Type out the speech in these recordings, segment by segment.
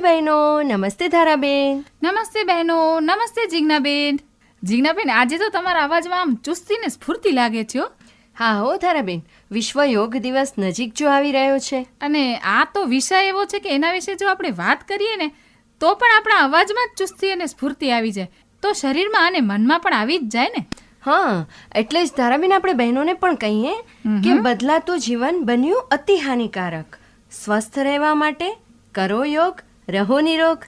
નમસ્તે બહેનો નમસ્તે ધારાબેન. નમસ્તે બહેનો નમસ્તે જીજ્ઞાબેન. જીજ્ઞાબેન આજે તો તમારા અવાજમાં આમ ચુસ્તી ને સ્ફૂર્તિ લાગે છે હા. હો ધારાબેન વિશ્વ યોગ દિવસ નજીક જો આવી રહ્યો છે. અને આ તો વિષય એવો છે કે એના વિશે જો આપણે વાત કરીએ ને તો પણ આપણા અવાજમાં જ ચુસ્તી અને સ્ફૂર્તિ આવી જાય. તો શરીરમાં અને મનમાં પણ આવી જ જાય ને. હા એટલે જ ધારાબેન આપણે બહેનોને પણ કહીએ કે બદલાતું જીવન બન્યું અતિ હાનિકારક સ્વસ્થ રહેવા માટે કરો યોગ રહો નિરોગ.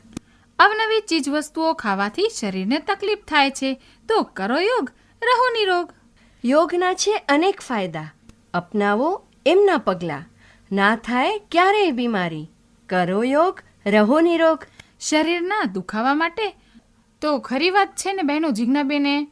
અવનવી ચીજ વસ્તુઓ ખાવાથી શરીરને તકલીફ થાય છે. તો કરો યોગ રહો નિરોગ. યોગના છે અનેક ફાયદા. અપનાવો એમના પગલાં. ના થાય ક્યારેય બીમારી. કરો યોગ રહો નિરોગ. શરીરના દુખાવા માટે? તો ખરી વાત છે ને બહેનો જીજ્ઞાબેને?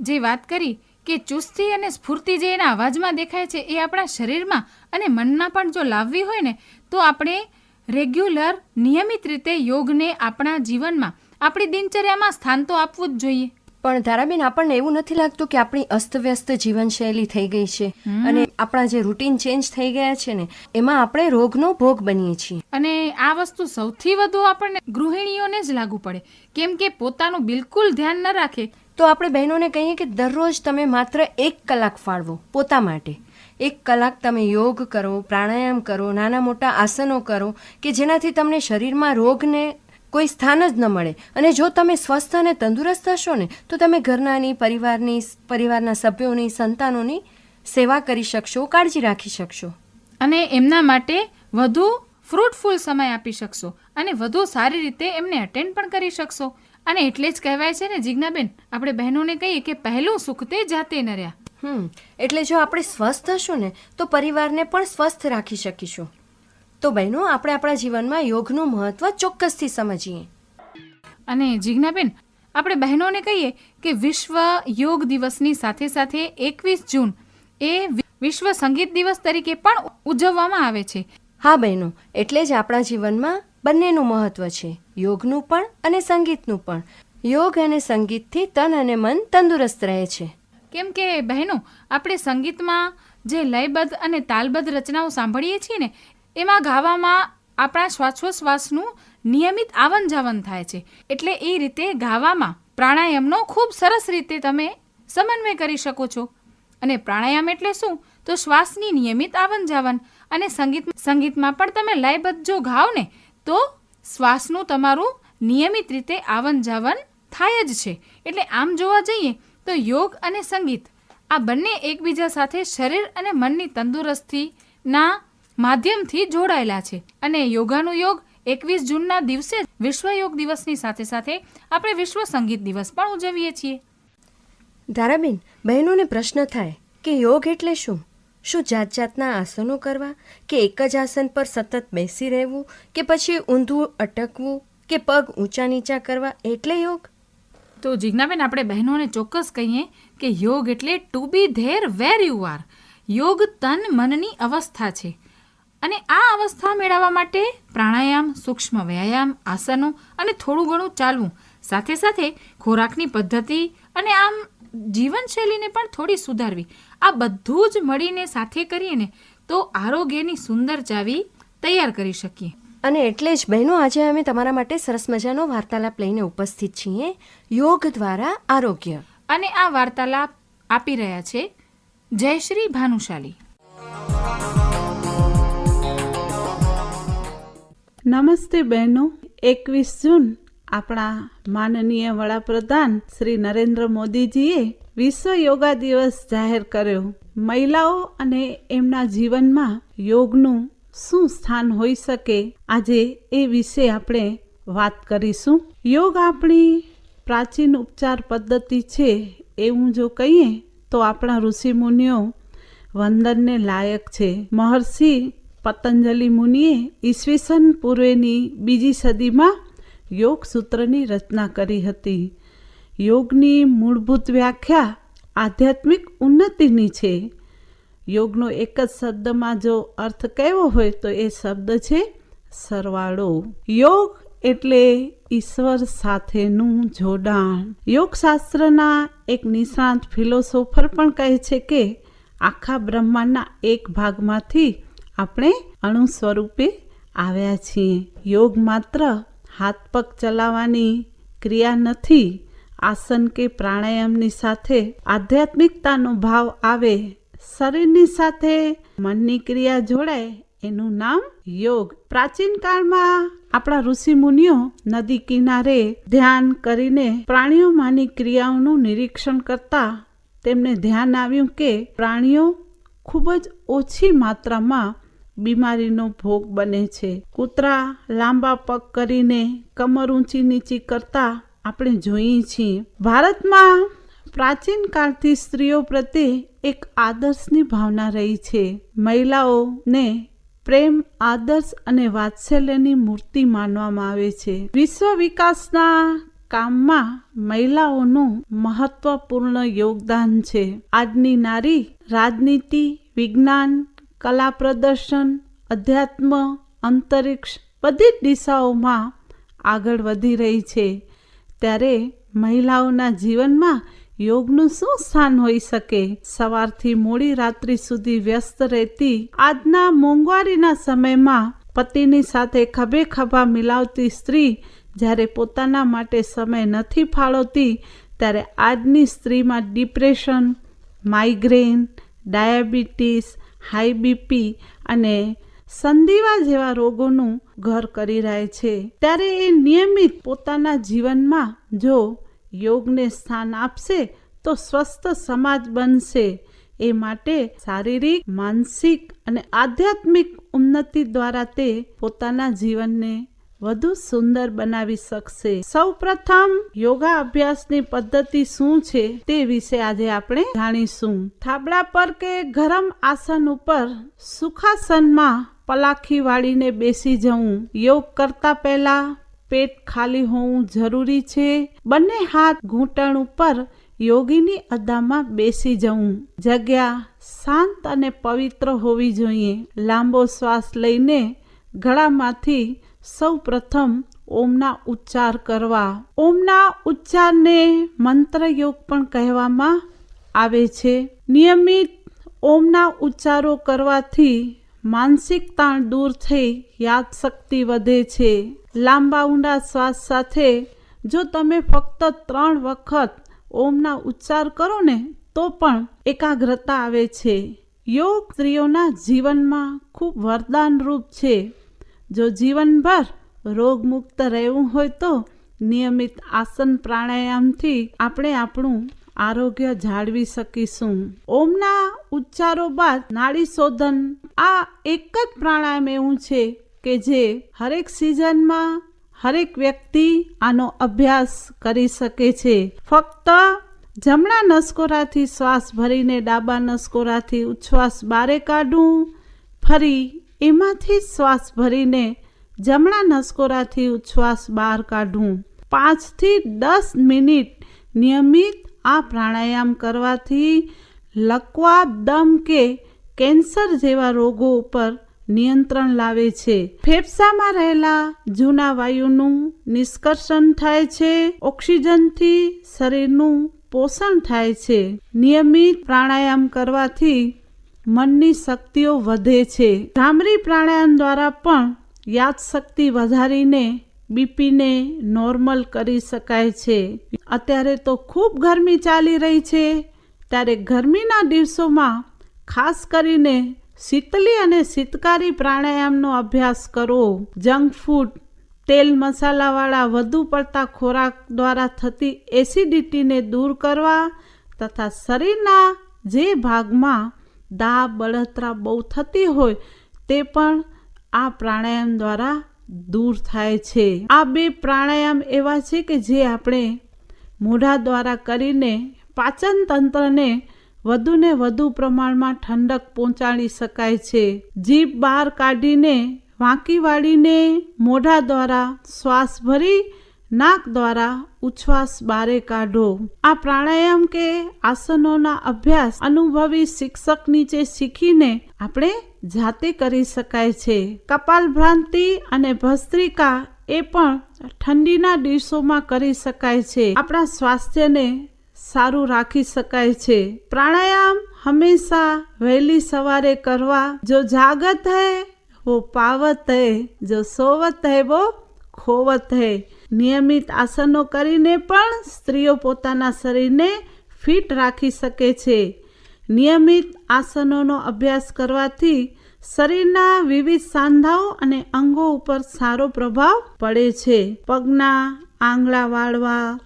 જે વાત કરી કે ચુસ્તી અને સ્ફૂર્તિ જે એના અવાજમાં દેખાય છે એ આપણા શરીરમાં અને મનમાં પણ જો લાવવી હોય ને તો આપણે રેગ્યુલર નિયમિત રીતે યોગને આપણા જીવનમાં આપણી દિનચર્યામાં સ્થાન તો આપવું જ જોઈએ. પણ ધારાબેન આપણને એવું નથી લાગતું કે આપણી અસ્તવ્યસ્ત જીવનશૈલી થઈ ગઈ છે? અને આપણા જે રૂટીન ચેન્જ થઈ ગયા છે ને એમાં આપણે રોગનો ભોગ બનીએ છીએ. અને આ વસ્તુ સૌથી વધુ આપણને ગૃહિણીઓને જ લાગુ પડે. કેમ કે પોતાનું બિલકુલ ધ્યાન ન રાખે. તો આપણે બહેનોને કહીએ કે દરરોજ તમે માત્ર એક કલાક ફાળવો પોતા માટે. એક કલાક તમે યોગ કરો, પ્રાણાયામ કરો, નાના મોટા આસનો કરો કે જેનાથી તમને શરીરમાં રોગને કોઈ સ્થાન જ ન મળે. અને જો તમે સ્વસ્થ અને તંદુરસ્ત હશો ને, તો તમે ઘરનાની, પરિવારની, પરિવારના સભ્યોની, સંતાનોની સેવા કરી શકશો, કાળજી રાખી શકશો. અને એમના માટે વધુ ફ્રૂટફુલ સમય આપી શકશો અને વધુ સારી રીતે એમને અટેન્ડ પણ કરી શકશો. અને એટલે જ કહેવાય છે ને, જિજ્ઞાબેન, આપણે બહેનોને કહીએ કે પહેલું સુખ તે જાતે ન રહ્યા. હમ એટલે જો આપણે સ્વસ્થ હશું ને તો પરિવારને પણ સ્વસ્થ રાખી શકીશું. તો બહેનો આપણે આપણા જીવનમાં યોગનું મહત્વ ચોક્કસથી સમજીએ. અને જીજ્ઞાબેન આપણે બહેનોને કહીએ કે વિશ્વ યોગ દિવસની સાથે સાથે એકવીસ જૂન એ વિશ્વ સંગીત દિવસ તરીકે પણ ઉજવવામાં આવે છે. હા બહેનો એટલે જ આપણા જીવનમાં બંનેનું મહત્વ છે. યોગનું પણ અને સંગીતનું પણ. યોગ અને સંગીતથી તન અને મન તંદુરસ્ત રહે છે. કેમ કે બહેનો, આપણે સંગીતમાં જે લયબદ્ધ અને તાલબદ્ધ રચનાઓ સાંભળીએ છીએ ને, એમાં ગાવામાં આપણા શ્વાસોશ્વાસનું નિયમિત આવન જાવન થાય છે. એટલે એ રીતે ગાવામાં પ્રાણાયામનો ખૂબ સરસ રીતે તમે સમન્વય કરી શકો છો. અને પ્રાણાયામ એટલે શું? તો શ્વાસની નિયમિત આવન જાવન અને સંગીત, સંગીતમાં પણ તમે લયબદ્ધ જો ગાઓ ને, તો શ્વાસનું તમારું નિયમિત રીતે આવન જાવન થાય જ છે. એટલે આમ જોવા જઈએ તો યોગ અને સંગીત, આ બંને એકબીજા સાથે શરીર અને મનની તંદુરસ્તીના માધ્યમથી જોડાયેલા છે. અને યોગાનું યોગ એકવીસ જૂનના દિવસે વિશ્વ યોગ દિવસની સાથે સાથે આપણે વિશ્વ સંગીત દિવસ પણ ઉજવીએ છીએ. ધારાબેન, બહેનોને પ્રશ્ન થાય કે યોગ એટલે શું? શું જાત જાતના આસનો કરવા કે એક જ આસન પર સતત બેસી રહેવું કે પછી ઊંધું અટકવું કે પગ ઊંચા નીચા કરવા એટલે યોગ? તો જીજ્ઞાબેન, આપણે બહેનોને ચોક્કસ કહીએ કે યોગ એટલે to be there where you are યોગ તન મનની અવસ્થા છે. અને આ અવસ્થા મેળવવા માટે પ્રાણાયામ, સૂક્ષ્મ વ્યાયામ, આસનો અને થોડું ઘણું ચાલવું. સાથે સાથે ખોરાકની પદ્ધતિ અને આમ જીવનશૈલીને પણ થોડી સુધારવી. આ બધું જ મળીને સાથે કરીએ ને તો આરોગ્યની સુંદર ચાવી તૈયાર કરી શકીએ. અને એટલે જ બહેનો આજે અમે તમારા માટે સરસ મજાનો વાર્તાલાપ લઈને ઉપસ્થિત છીએ યોગ દ્વારા આરોગ્ય. અને આ વાર્તાલાપ આપી રહ્યા છે જયશ્રી ભાનુશાલી. નમસ્તે બહેનો એકવીસ જૂન આપણા માનનીય વડાપ્રધાન શ્રી નરેન્દ્ર મોદીજીએ વિશ્વ યોગા દિવસ જાહેર કર્યો. મહિલાઓ અને એમના જીવનમાં યોગનું શું સ્થાન હોઈ શકે? આજે એ વિશે આપણે વાત કરીશું. યોગ આપણી પ્રાચીન ઉપચાર પદ્ધતિ છે એવું જો કહીએ, તો આપણા ઋષિમુનિઓ વંદનને લાયક છે. મહર્ષિ પતંજલિ મુનિએ ઈસવીસન પૂર્વેની બીજી સદીમાં યોગ સૂત્રની રચના કરી હતી. યોગની મૂળભૂત વ્યાખ્યા આધ્યાત્મિક ઉન્નતિની છે. યોગનો એક જ શબ્દમાં જો અર્થ કહેવો હોય તો એ શબ્દ છે સરવાળો. યોગ એટલે ઈશ્વર સાથેનું જોડાણ. યોગશાસ્ત્રના એક નિષ્ણાંત ફિલોસોફર પણ કહે છે કે આખા બ્રહ્માંડના એક ભાગમાંથી આપણે અણુ સ્વરૂપે આવ્યા છીએ. યોગ માત્ર હાથ પગ ચલાવવાની ક્રિયા નથી. આસન કે પ્રાણાયામની સાથે આધ્યાત્મિકતાનો ભાવ આવે શરીરની સાથે મનની ક્રિયા જોડાય, એનું નામ યોગ. પ્રાચીન કાળમાં આપણા ઋષિ મુનિઓ નદી કિનારે ધ્યાન કરીને પ્રાણીઓમાંની ક્રિયાઓનું નિરીક્ષણ કરતા તેમને ધ્યાન આવ્યું કે પ્રાણીઓ ખૂબ જ ઓછી માત્રામાં બીમારીનો ભોગ બને છે. કૂતરા લાંબા પગ કરીને કમર ઊંચી નીચી કરતા આપણે જોઈએ છીએ. ભારતમાં પ્રાચીન કાળથી સ્ત્રીઓ પ્રત્યે એક આદર્શની ભાવના રહી છે. મહિલાઓને પ્રેમ, આદર્શ અને વાત્સલ્યની મૂર્તિ માનવામાં આવે છે. વિશ્વ વિકાસના કામમાં મહિલાઓનું મહત્વપૂર્ણ યોગદાન છે. આજની નારી રાજનીતિ, વિજ્ઞાન, કલા પ્રદર્શન, અધ્યાત્મ, અંતરિક્ષ બધી જ દિશાઓમાં આગળ વધી રહી છે. ત્યારે મહિલાઓના જીવનમાં યોગનું શું સ્થાન હોઈ શકે? સવારથી મોડી રાત્રિ સુધી વ્યસ્ત રહેતી આજના મોંઘવારીના સમયમાં પતિની સાથે ખભે ખભા મિલાવતી સ્ત્રી જ્યારે પોતાના માટે સમય નથી ફાળવતી, ત્યારે આજની સ્ત્રીમાં depression, migraine, diabetes, high BP અને સંધિવા જેવા રોગોનું ઘર કરી રહ્યા છે. ત્યારે એ નિયમિત પોતાના જીવનમાં જો યોગને સ્થાન આપશે તો સ્વસ્થ સમાજ બનશે. એ માટે શારીરિક, માનસિક અને આધ્યાત્મિક ઉન્નતિ દ્વારા તે પોતાના જીવનને વધુ સુંદર બનાવી શકશે. સૌ પ્રથમ યોગા અભ્યાસની પદ્ધતિ શું છે તે વિશે આજે આપણે જાણીશું. થાબડા પર કે ગરમ આસન ઉપર સુખાસનમાં પલાખી વાળીને બેસી જવું. યોગ કરતા પહેલા પેટ ખાલી હોવું જરૂરી છે. બંને હાથ ઘૂંટણ ઉપર યોગીની અદામાં બેસી જવું. જગ્યા શાંત અને પવિત્ર હોવી જોઈએ. લાંબો શ્વાસ લઈને ગળામાંથી સૌ પ્રથમ ઓમના ઉચ્ચાર કરવા. ઓમના ઉચ્ચારને મંત્ર યોગ પણ કહેવામાં આવે છે. નિયમિત ઓમના ઉચ્ચારો કરવાથી માનસિક તાણ દૂર થઈ યાદશક્તિ વધે છે. લાંબા ઊંડા શ્વાસ સાથે જો તમે ફક્ત ત્રણ વખત ઓમના ઉચ્ચાર કરો ને, તો પણ એકાગ્રતા આવે છે. યોગ સ્ત્રીઓના જીવનમાં ખૂબ વરદાનરૂપ છે. જો જીવનભર રોગમુક્ત રહેવું હોય તો નિયમિત આસન પ્રાણાયામથી આપણે આપણું આરોગ્ય જાળવી શકીશું. ઓમના ઉચ્ચારો બાદ નાડી શોધન. આ એક જ પ્રાણાયામ એવું છે કે જે હરેક સિઝનમાં હરેક વ્યક્તિ આનો અભ્યાસ કરી શકે છે. ફક્ત જમણા નસકોરાથી શ્વાસ ભરીને ડાબા નસકોરાથી ઉચ્છ્વાસ બારે કાઢવું ફરી એમાંથી શ્વાસ ભરીને જમણા નસકોરાથી ઉચ્છ્વાસ બહાર કાઢવું પાંચથી દસ મિનિટ નિયમિત આ પ્રાણાયામ કરવાથી લકવા દમ કે કેન્સર જેવા રોગો ઉપર નિયંત્રણ લાવે છે. ફેફસામાં રહેલા જૂના વાયુનું નિષ્કર્ષણ થાય છે. ઓક્સિજનથી શરીરનું પોષણ થાય છે. નિયમિત પ્રાણાયામ કરવાથી મનની શક્તિઓ વધે છે. ભ્રામરી પ્રાણાયામ દ્વારા પણ યાદશક્તિ વધારીને બીપીને નોર્મલ કરી શકાય છે. અત્યારે તો ખૂબ ગરમી ચાલી રહી છે. ત્યારે ગરમીના દિવસોમાં ખાસ કરીને શીતલી અને શીતકારી પ્રાણાયામનો અભ્યાસ કરવો જંક ફૂડ, તેલ મસાલાવાળા વધુ પડતા ખોરાક દ્વારા થતી એસિડિટીને દૂર કરવા તથા શરીરના જે ભાગમાં દા, બળતરા બહુ થતી હોય તે પણ આ પ્રાણાયામ દ્વારા દૂર થાય છે. આ બે પ્રાણાયામ એવા છે કે જે આપણે મોઢા દ્વારા કરીને પાચન તંત્રને વધુને વધુ પ્રમાણમાં ઠંડક પહોંચાડી શકાય છે. જીભ બહાર કાઢીને વાંકી વાળીને મોઢા દ્વારા શ્વાસ ભરી નાક દ્વારા ઉચ્છ્વાસ બારે કાઢો. આ પ્રાણાયામ કે આસનોના અભ્યાસ અનુભવી શિક્ષક નીચે શીખીને આપણે જાતે કરી શકાય છે. કપાલભ્રાંતિ અને ભસ્ત્રિકા એ પણ ઠંડીના દિવસોમાં કરી શકાય છે. આપણા સ્વાસ્થ્યને સારું રાખી શકાય છે. પ્રાણાયામ હંમેશા વહેલી સવારે કરવા, જો જાગત હૈ, વો પાવત હૈ, જો સોવત હૈ, વો ખોવત હૈ. નિયમિત આસનો કરીને પણ સ્ત્રીઓ પોતાના શરીરને ફિટ રાખી શકે છે. નિયમિત આસનોનો અભ્યાસ કરવાથી શરીરના વિવિધ સાંધાઓ અને અંગો ઉપર સારો પ્રભાવ પડે છે. પગના આંગળા વાળવા,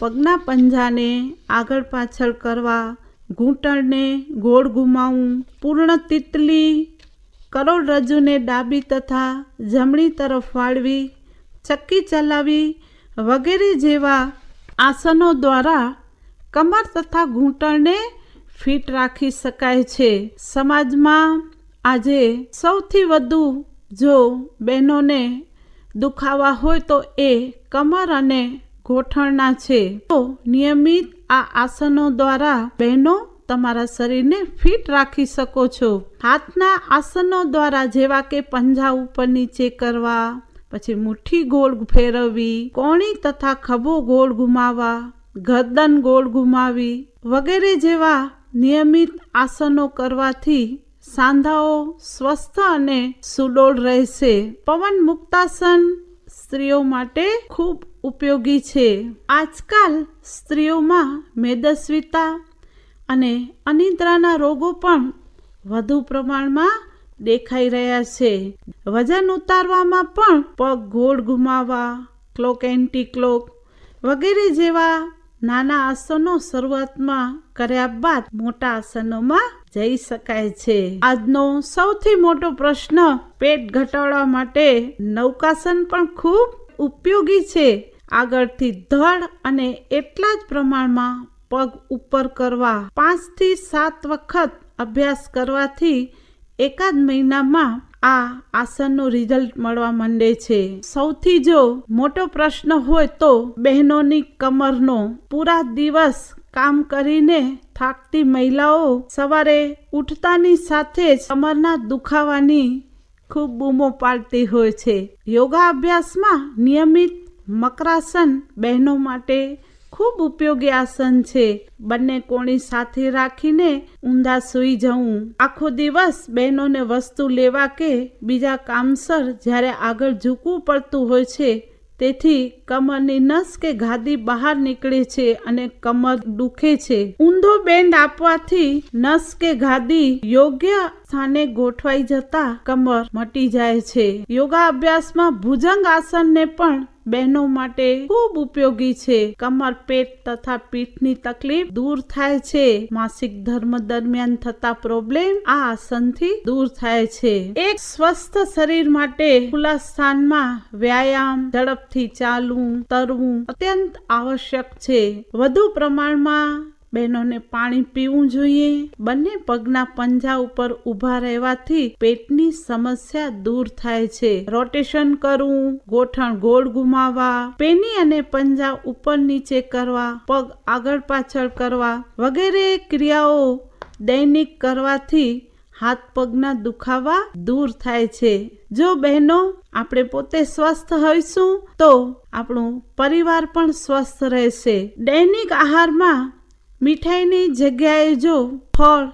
પગના પંજાને આગળ પાછળ કરવા, ઘૂંટણને ગોળ ઘુમાવવું પૂર્ણ તિતલી કરોડરજ્જુને ડાબી તથા જમણી તરફ વાળવી, ચક્કી ચલાવી વગેરે જેવા આસનો દ્વારા કમર તથા ઘૂંટણને ફિટ રાખી શકાય છે. સમાજમાં આજે સૌથી વધુ જો બહેનોને દુખાવા હોય તો એ કમર અને ગોઠણના છે. તો નિયમિત આ આસનો દ્વારા બહેનો તમારા શરીરને ફિટ રાખી શકો છો. હાથના આસનો દ્વારા જેવા કે પંજા ઉપર નીચે કરવા, પછી મુઠ્ઠી ગોળ ફેરવવી, કોણી તથા ખભો ગોળ ઘુમાવા ગરદન ગોળ ઘુમાવી વગેરે જેવા નિયમિત આસનો કરવાથી સાંધાઓ સ્વસ્થ અને સુડોળ રહેશે. પવન મુક્તાસન સ્ત્રીઓ માટે ખૂબ ઉપયોગી છે. આજકાલ સ્ત્રીઓમાં મેદસ્વીતા અને અનિદ્રાના રોગો પણ વધુ પ્રમાણમાં દેખાઈ રહ્યા છે. વજન ઉતારવામાં પણ પગ ગોળ ઘુમાવા ક્લોક એન્ટી ક્લોક વગેરે જેવા નાના આસનો શરૂઆતમાં કર્યા બાદ મોટા આસનોમાં જઈ શકાય છે. આજનો સૌથી મોટો પ્રશ્ન, પેટ ઘટાડવા માટે નૌકાસન પણ ખૂબ ઉપયોગી છે. આગળથી ધડ અને એટલા જ પ્રમાણમાં પગ ઉપર કરવા, પાંચથી સાત વખત અભ્યાસ કરવાથી એકાદ મહિનામાં આ આસનનું રિઝલ્ટ મળવા માંડે છે. સૌથી જો મોટો પ્રશ્ન હોય તો બહેનોની કમરનો પૂરા દિવસ કામ કરીને થાકતી મહિલાઓ સવારે ઉઠતાની સાથે જ કમરના દુખાવાની ખૂબ બૂમો પાડતી હોય છે. યોગા અભ્યાસમાં નિયમિત મકરાસન બહેનો માટે ખૂબ ઉપયોગી આસન છે. બંને કોણી સાથે રાખીને ઊંધા સૂઈ જવું. આખો દિવસ બહેનોને વસ્તુ લેવા કે બીજા કામસર જ્યારે આગળ ઝૂકવું પડતું હોય છે તેથી કમરની નસ કે ગાદી બહાર નીકળે છે અને કમર દુખે છે. ઊંધો બેન્ડ આપવાથી નસ કે ગાદી યોગ્ય સ્થાને ગોઠવાઈ જતા કમર મટી જાય છે. યોગા અભ્યાસમાં ભુજંગ આસનને પણ બહેનો માટે ખૂબ ઉપયોગી છે. કમર, પેટ તથા પીઠની તકલીફ દૂર થાય છે. માસિક ધર્મ દરમિયાન થતા પ્રોબ્લેમ આ આસનથી દૂર થાય છે. એક સ્વસ્થ શરીર માટે ખુલ્લા સ્થાનમાં વ્યાયામ, ઝડપથી ચાલવું, તરવું અત્યંત આવશ્યક છે. વધુ પ્રમાણમાં બહેનોને પાણી પીવું જોઈએ. બંને પગના પંજા ઉપર ઊભા રહેવાથી પેટની સમસ્યા દૂર થાય છે. રોટેશન કરવું, ગોઠણ ગોળ ઘુમાવા પેની અને પંજા ઉપર નીચે કરવા, પગ આગળ પાછળ કરવા વગેરે ક્રિયાઓ દૈનિક કરવાથી હાથ પગના દુખાવા દૂર થાય છે. જો બહેનો આપણે પોતે સ્વસ્થ હોઈશું તો આપણું પરિવાર પણ સ્વસ્થ રહેશે. દૈનિક આહારમાં મીઠાઈની જગ્યાએ જો ફળ,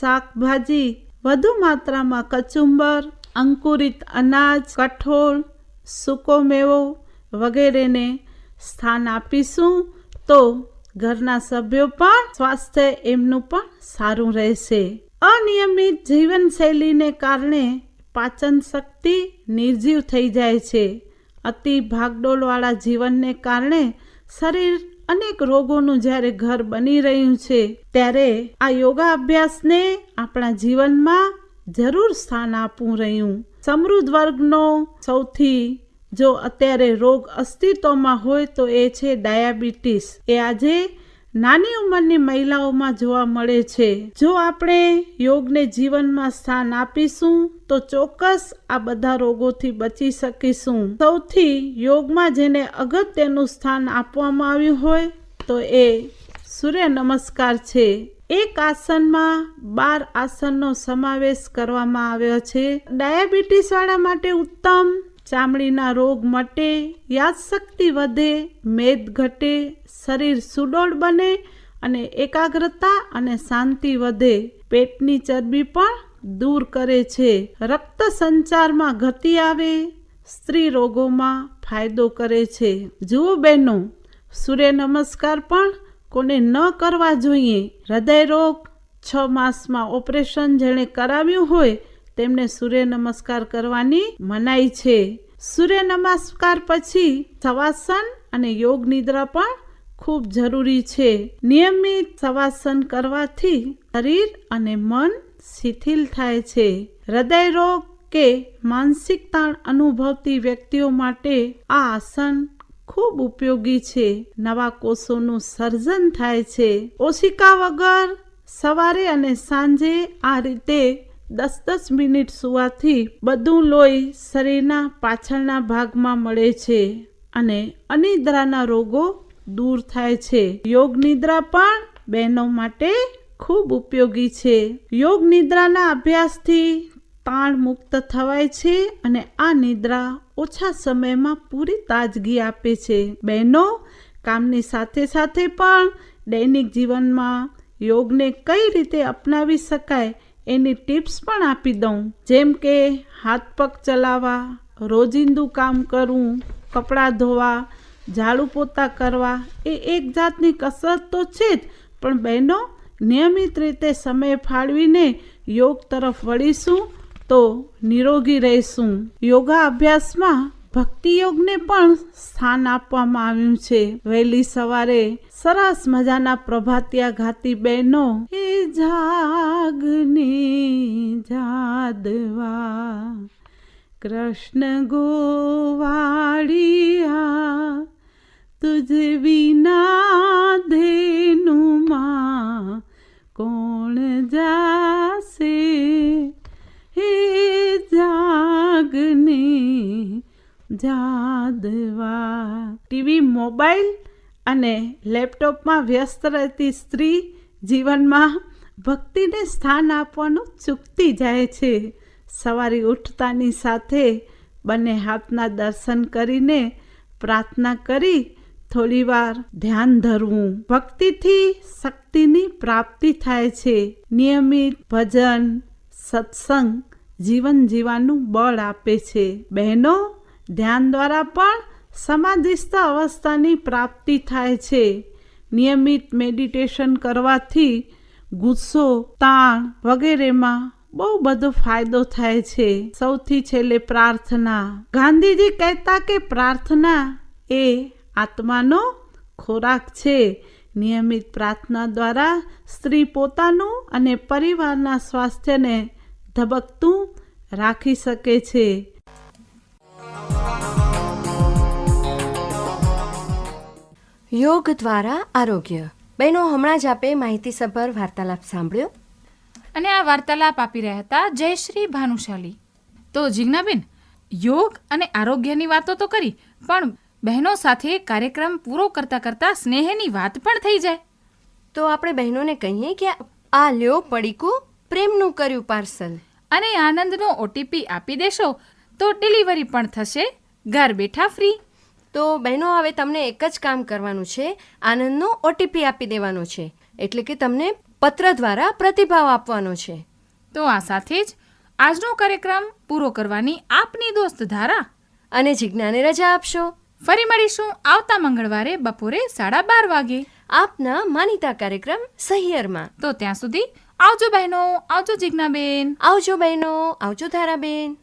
શાકભાજી, વધુ માત્રામાં કચુંબર, અંકુરિત અનાજ, કઠોળ, સૂકો મેવો વગેરેને સ્થાન આપીશું, તો ઘરના સભ્યો પણ સ્વાસ્થ્ય એમનું પણ સારું રહેશે. અનિયમિત જીવનશૈલીને કારણે પાચન શક્તિ નિર્જીવ થઈ જાય છે. અતિ ભાગડોળવાળા જીવનને કારણે શરીર અનેક રોગોનું જ્યારે ઘર બની રહ્યું છે, ત્યારે આ યોગા અભ્યાસને આપણા જીવનમાં જરૂર સ્થાન આપવું રહ્યું. સમૃદ્ધ વર્ગનો સૌથી, જો અત્યારે રોગ અસ્તિત્વમાં હોય તો એ છે ડાયાબિટીસ. એ આજે નાની ઉંમરની મહિલાઓમાં જોવા મળે છે. જો આપણે યોગને જીવનમાં સ્થાન આપીશું, તો ચોક્કસ આ બધા રોગોથી બચી શકીશું. સૌથી યોગમાં જેને અગત્યનું સ્થાન આપવામાં આવ્યું હોય, તો એ સૂર્ય નમસ્કાર છે. એક આસનમાં બાર આસનનો સમાવેશ કરવામાં આવ્યો છે. ડાયાબિટીસ વાળા માટે ઉત્તમ ચામડીના રોગ મટે, યાદશક્તિ વધે, મેદ ઘટે, શરીર સુડોળ બને અને એકાગ્રતા અને શાંતિ વધે. પેટની ચરબી પણ દૂર કરે છે. રક્ત સંચારમાં ગતિ આવે, સ્ત્રી રોગોમાં ફાયદો કરે છે. જુઓ બહેનો, સૂર્ય નમસ્કાર પણ કોને ન કરવા જોઈએ. હૃદય રોગ છ માસમાં ઓપરેશન જેણે કરાવ્યું હોય તેમને સૂર્ય નમસ્કાર કરવાની મનાઈ છે. સૂર્ય નમસ્કાર પછી સવાસન અને યોગ નિદ્રા પણ ખૂબ જરૂરી છે. નિયમિત સવાસન કરવાથી શરીર અને મન શિથિલ થાય છે. હૃદય રોગ કે માનસિક તાણ અનુભવતી વ્યક્તિઓ માટે આ આસન ખૂબ ઉપયોગી છે. નવા કોષોનું સર્જન થાય છે. ઓશિકા વગર સવારે અને સાંજે આ રીતે દસ દસ મિનિટ સુવાથી બધું લોહી શરીરના પાછળના ભાગમાં મળે છે અને અનિદ્રાના રોગો દૂર થાય છે. યોગ નિદ્રા પણ બહેનો માટે ખૂબ ઉપયોગી છે. યોગ નિદ્રાના અભ્યાસથી તાણ મુક્ત થવાય છે અને આ નિદ્રા ઓછા સમયમાં પૂરી તાજગી આપે છે. બહેનો કામની સાથે સાથે પણ દૈનિક જીવનમાં યોગને કઈ રીતે અપનાવી શકાય એની ટિપ્સ પણ આપી દઉં. જેમ કે, હાથ પગ ચલાવવા, રોજિંદુ કામ કરવું, કપડાં ધોવા, ઝાડુ પોતા કરવા, એ એક જાતની કસરત તો છે જ. પણ બહેનો, નિયમિત રીતે સમય ફાળવીને યોગ તરફ વળીશું તો નિરોગી રહીશું. યોગા અભ્યાસમાં ભક્તિ યોગને પણ સ્થાન આપવામાં આવ્યું છે. વહેલી સવારે સરસ મજાના પ્રભાતિયા ઘાતી બહેનો એ જાગની જાદવા. કૃષ્ણ ગોવાળિયા તુજ વિના ધેનુમાં કોણ જાશે? હે જાગને જાદવા. ટીવી મોબાઈલ અને લેપટોપમાં વ્યસ્ત રહેતી સ્ત્રી જીવનમાં ભક્તિને સ્થાન આપવાનું ચૂકતી જાય છે. સવારે ઉઠતાની સાથે બંને હાથના દર્શન કરીને પ્રાર્થના કરી થોડીવાર ધ્યાન ધરવું. ભક્તિથી શક્તિની પ્રાપ્તિ થાય છે. નિયમિત ભજન, સત્સંગ જીવન જીવવાનું બળ આપે છે. બહેનો ધ્યાન દ્વારા પણ સમાધિસ્થ અવસ્થાની પ્રાપ્તિ થાય છે. નિયમિત મેડિટેશન કરવાથી ગુસ્સો, તાણ વગેરેમાં બહુ બધો ફાયદો થાય છે. સૌથી છેલ્લે પ્રાર્થના. ગાંધીજી કહેતા કે પ્રાર્થના એ આત્માનો ખોરાક છે. નિયમિત પ્રાર્થના દ્વારા સ્ત્રી પોતાનું અને પરિવારના સ્વાસ્થ્યને ધબકતું રાખી શકે છે. યોગ દ્વારા આરોગ્ય. બહેનો હમણાં જ આપે માહિતીસભર વાર્તાલાપ સાંભળ્યો. અને આ વાર્તાલાપ આપી રહ્યા હતા જયશ્રી ભાનુશાલી. તો જિજ્ઞાબેન યોગ અને આરોગ્યની વાતો તો કરી પણ બહેનો સાથે કાર્યક્રમ પૂરો કરતા કરતા સ્નેહની વાત પણ થઈ જાય. તો આપણે બહેનોને કહીએ કે આ લ્યો પડીકું પ્રેમનું કર્યું પાર્સલ. અને આનંદનો ઓટીપી આપી દેશો તો ડિલિવરી પણ થશે. ઘર બેઠા ફ્રી તો બહેનો હવે તમને એક જ કામ કરવાનું છે. આનંદનો ઓટીપી આપી દેવાનો છે. એટલે કે તમને પત્ર દ્વારા પ્રતિભાવ આપવાનો છે. તો આ સાથે જ આજનો કાર્યક્રમ પૂરો કરવાની આપની દોસ્ત ધારા. અને જિજ્ઞાને રજા આપશો. ફરી મળીશું આવતા મંગળવારે બપોરે સાડા બાર વાગે. આપના માનીતા કાર્યક્રમ સહિયરમાં. તો ત્યાં સુધી આવજો બહેનો આવજો જિજ્ઞાબેન. આવજો બહેનો આવજો ધારાબેન.